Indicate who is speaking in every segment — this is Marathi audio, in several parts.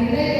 Speaker 1: concreto.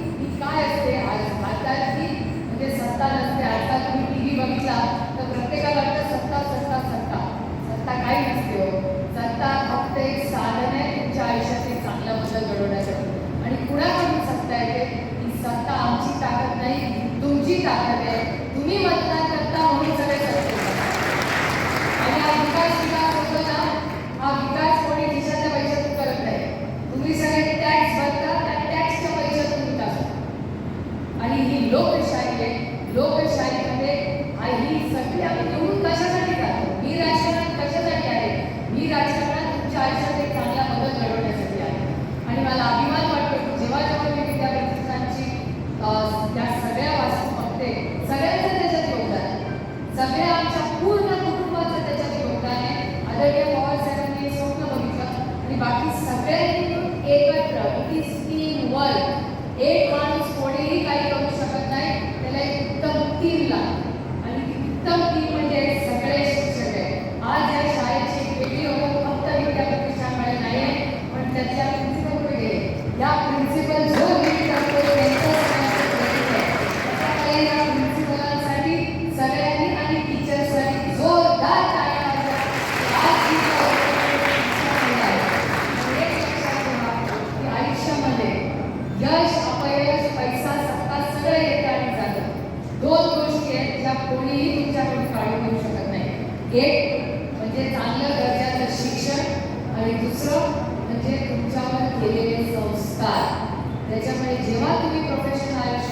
Speaker 1: काही नसते हो. सत्ता फक्त एक साधन आहे तुमच्या आयुष्यात एक चांगला बदल घडवण्यासाठी आणि कुणाकडून सत्ता येते? ही सत्ता आमची ताकद नाही तुमची ताकद आहे तुम्ही मतदान करता म्हणून सगळे सत्तेत येतात. आणि हा विकास विकास होतो ना हा विकास कोणी खिशाच्या पैशातून करत नाही तुम्ही सगळे टॅक्स भरता त्या टॅक्सच्या पैशातून विकास होतो आणि ही लोकशाही आहे लोकशाहीमध्ये आ- ही सगळी आम्ही निवडून कशासाठी जातो मी राजकारणात कशासाठी आहे मी राजकारणात तुमच्या आयुष्यात एक चांगला बदल घडवण्यासाठी आहे आणि मला अभिमान वाटतो की जेव्हा जेव्हा मी विद्यापीठांची त्या सगळ्या वाचून बघते सगळ्यांचं त्याच्यात योगदान आहे सगळ्या आमच्या पूर्ण कुटुंबाचं त्याच्यात योगदान आहे. आदरणीय पवार साहेबांनी स्वप्न बघितलं. आणि बाकी सगळ्यांनी एकत्र इट इज टीम वर्क एक माणूस कोणीही काही करू शकत नाही. त्याला एक उत्तम टीम लागते. आणि ती उत्तम टीम म्हणजे सगळे शिक्षक आहे आज या शाळेची वेगळी ओळख फक्त विद्याप्रतिष्ठानमुळे नाही आहे पण त्याच्या प्रिन्सिपल वेगळे या प्रिन्सिपल कोणीही तुमच्याकडून काढून घेऊ शकत नाही. एक म्हणजे चांगलं दर्जाचं शिक्षण आणि दुसरं म्हणजे तुमच्यावर केलेले संस्कार. त्याच्यामुळे जेव्हा तुम्ही प्रोफेशनल आयुष्य